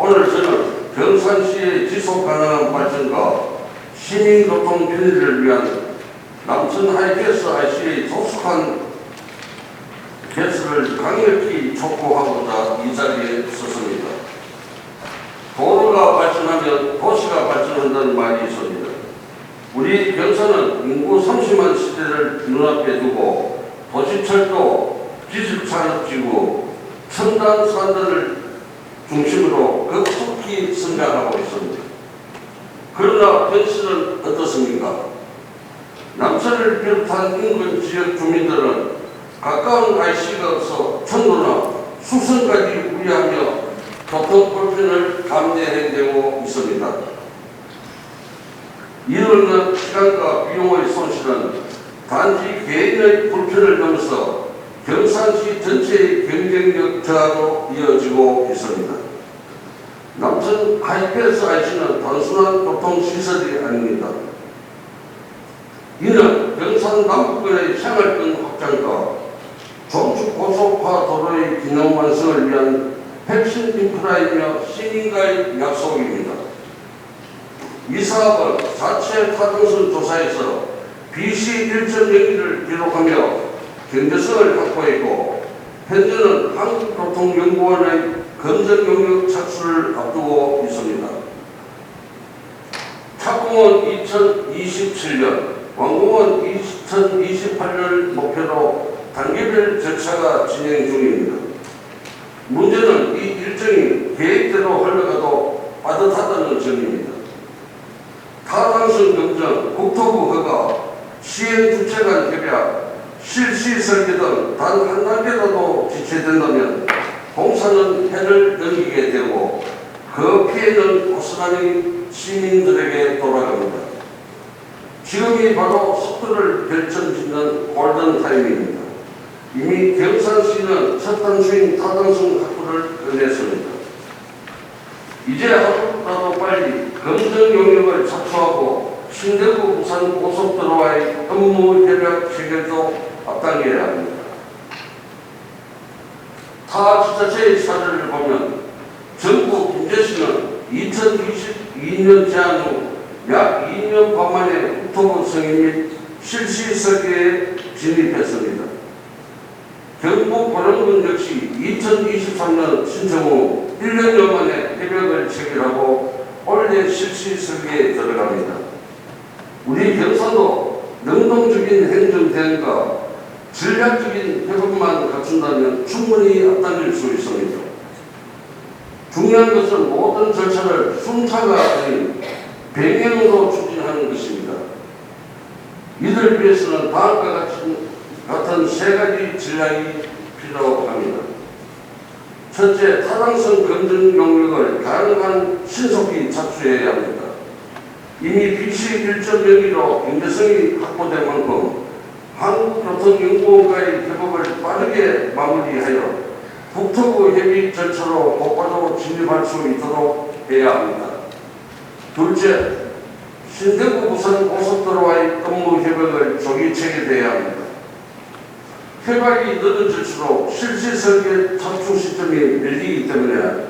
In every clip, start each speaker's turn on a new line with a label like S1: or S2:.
S1: 오늘 저는 경산시의 지속 가능한 발전과 시민교통 편의를 위한 남천 하이패스 IC의 조속한 개설을 강력히 촉구하고자 이 자리에 섰습니다. 도로가 발전하면 도시가 발전한다는 말이 있습니다. 우리 경산은 인구 30만 시대를 눈앞에 두고 도시철도, 기술산업지구, 첨단 산단을 중심으로 급속히 성장하고 있습니다. 그러나 현실은 어떻습니까? 남천을 비롯한 인근 지역 주민들은 가까운 IC가 없어 천도나 수성까지 우려하며 교통 불편을 감내되고 있습니다. 이르는 시간과 비용의 손실은 단지 개인의 불편을 넘어서 경산시 전체의 경쟁력 저하로 이어지고 있습니다. 남천 하이패스 IC는 단순한 교통시설이 아닙니다. 이는 경산 남부권의 생활권 확장과 종축 고속화 도로의 기능 완성을 위한 핵심 인프라이며 시민과의 약속입니다. 이 사업은 자체 타당성 조사에서 BC 1.0을 기록하며 경제성을 확보했고 현재는 한국교통연구원의 검증 용역 착수를 앞두고 있습니다. 착공은 2027년, 완공은 2028년 목표로 단계별 절차가 진행 중입니다. 문제는 이 일정이 계획대로 흘러가도 빠듯하다는 점입니다. 타당성 검증, 국토부 허가, 시행 주체 간 협약, 실시 설계 등단한 단계라도 지체된다면 공사는 해를 넘기게 되고 그 피해는 고스란히 시민들에게 돌아갑니다. 지금이 바로 속도를 결정짓는 골든 타임입니다. 이미 경산시는 첫 단수인 타당성 확보를 끝냈습니다. 이제 하루라도 빨리 검증 용역을 착수하고 신대구 부산 고속도로와의 업무 협약 체결도 앞당겨야 합니다. 타 지자체의 사례를 보면 전국 김제시는 2022년 제한 후 약 2년 반 만에 국토부 승인 및 실시 설계에 진입했습니다. 경북 보령군 역시 2023년 신청 후 1년여 만에 협약을 체결하고 올해 실시 설계에 들어갑니다. 우리 경산도 능동적인 행정 대응과 전략적인 협업만 갖춘다면 충분히 앞당길 수 있습니다. 중요한 것은 모든 절차를 순차가 아닌 병행으로 추진하는 것입니다. 이들 위해서는 다음과 같은, 같은 세 가지 전략이 필요합니다. 첫째, 타당성 검증 용역을 가능한 신속히 착수해야 합니다. 이미 BC 1.0기로 경제성이 확보된 만큼 한국교통연구원과의 협업을 빠르게 마무리하여 국토부 협의 절차로 곧바로 진입할 수 있도록 해야 합니다. 둘째, 신대구 부산 고속도로와의 업무 협약을 조기 체결해야 합니다. 협약이 늦어질수록 실시 설계 착수 시점이 밀리기 때문에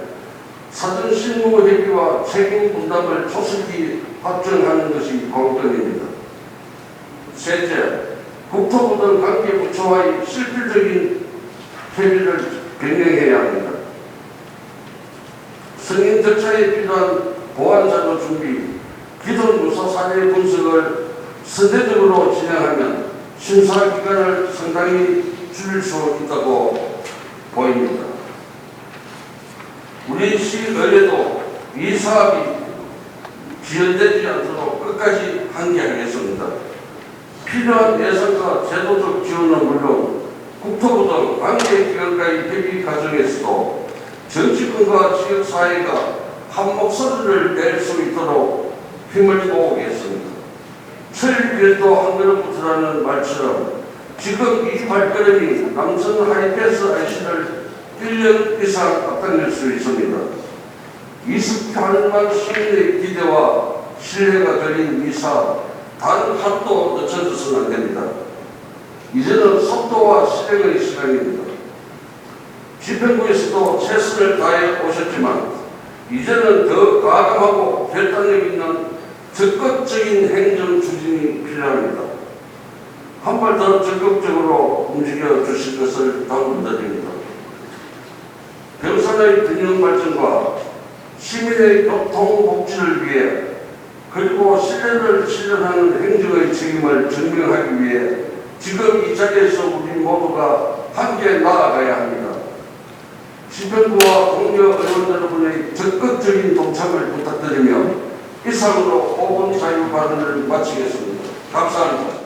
S1: 사전 실무 협의와 책임 분담을 조속히 확정하는 것이 관건입니다. 셋째, 국토부 등 관계 부처와의 실질적인 협의를 변경해야 합니다. 승인 절차에 필요한 보안 자료 준비, 기존 유사 사례 분석을 선제적으로 진행하면 심사 기간을 상당히 줄일 수 있다고 보입니다. 우리 시의회도 이 사업이 지연되지 않도록 끝까지 함께하겠습니다. 필요한 예산과 제도적 지원은 물론 국토부 등 관계기관과의 협의 과정에서도 정치권과 지역사회가 한 목소리를 낼 수 있도록 힘을 모으겠습니다. 철길도 한 걸음부터라는 말처럼 지금 이 발걸음이 남성 하이패스 IC를 1년 이상 앞당길 수 있습니다. 28만 시민의 기대와 신뢰가 걸린 이 사업 단 하루도 늦춰져서는 안 됩니다. 이제는 속도와 실행의 시간입니다. 집행부에서도 최선을 다해 오셨지만 이제는 더 과감하고 결단력 있는 적극적인 행정 추진이 필요합니다. 한 발 더 적극적으로 움직여 주실 것을 당부드립니다. 경산의 균형 발전과 시민의 교통 복지를 위해 그리고 신뢰를 실현하는 행정의 책임을 증명하기 위해 지금 이 자리에서 우리 모두가 함께 나아가야 합니다. 시민부와 동료 의원 여러분의 적극적인 동참을 부탁드리며 이상으로 5분 자유 발언을 마치겠습니다. 감사합니다.